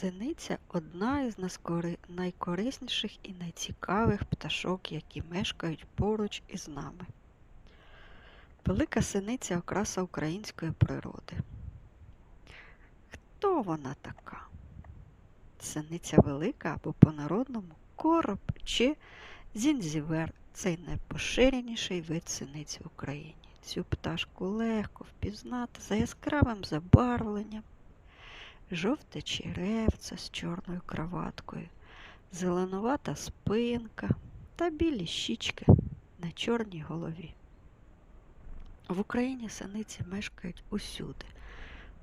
Синиця одна із найкорисніших і найцікавих пташок, які мешкають поруч із нами. Велика синиця окраса української природи. Хто вона така? Синиця велика або по-народному короб чи зінзівер це найпоширеніший вид синиць в Україні. Цю пташку легко впізнати за яскравим забарвленням, жовте черевце з чорною краваткою, зеленувата спинка та білі щічки на чорній голові. В Україні синиці мешкають усюди,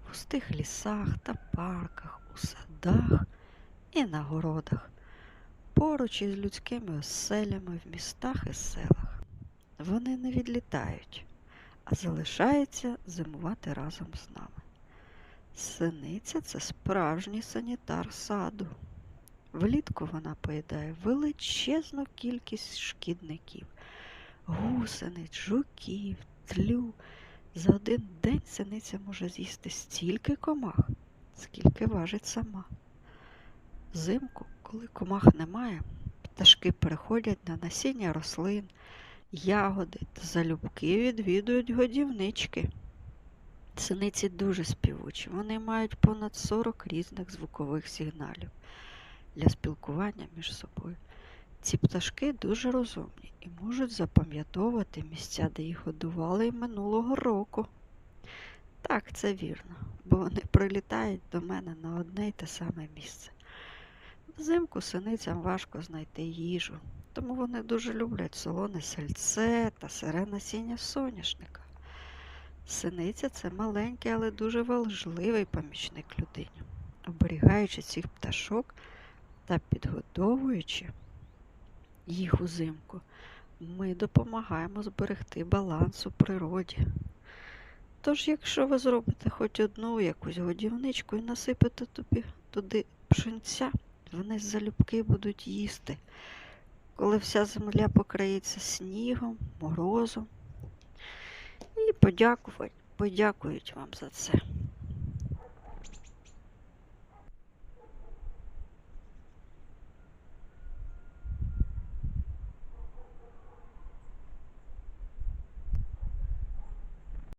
в густих лісах та парках, у садах і на городах, поруч із людськими оселями в містах і селах. Вони не відлітають, а залишаються зимувати разом з нами. Синиця це справжній санітар саду. Влітку вона поїдає величезну кількість шкідників, гусениць, жуків, тлю. За один день синиця може з'їсти стільки комах, скільки важить сама. Взимку, коли комах немає, пташки переходять на насіння рослин, ягоди та залюбки відвідують годівнички. Синиці дуже співучі, вони мають понад 40 різних звукових сигналів для спілкування між собою. Ці пташки дуже розумні і можуть запам'ятовувати місця, де їх годували і минулого року. Так, це вірно, бо вони прилітають до мене на одне й те саме місце. Взимку синицям важко знайти їжу, тому вони дуже люблять солоне сальце та сире насіння соняшника. Синиця це маленький, але дуже важливий помічник людині. Оберігаючи цих пташок та підгодовуючи їх узимку, ми допомагаємо зберегти баланс у природі. Тож, якщо ви зробите хоч одну якусь годівничку і насипете тобі туди пшенця, вони залюбки будуть їсти, коли вся земля покриється снігом, морозом. Подякувати, подякують вам за це.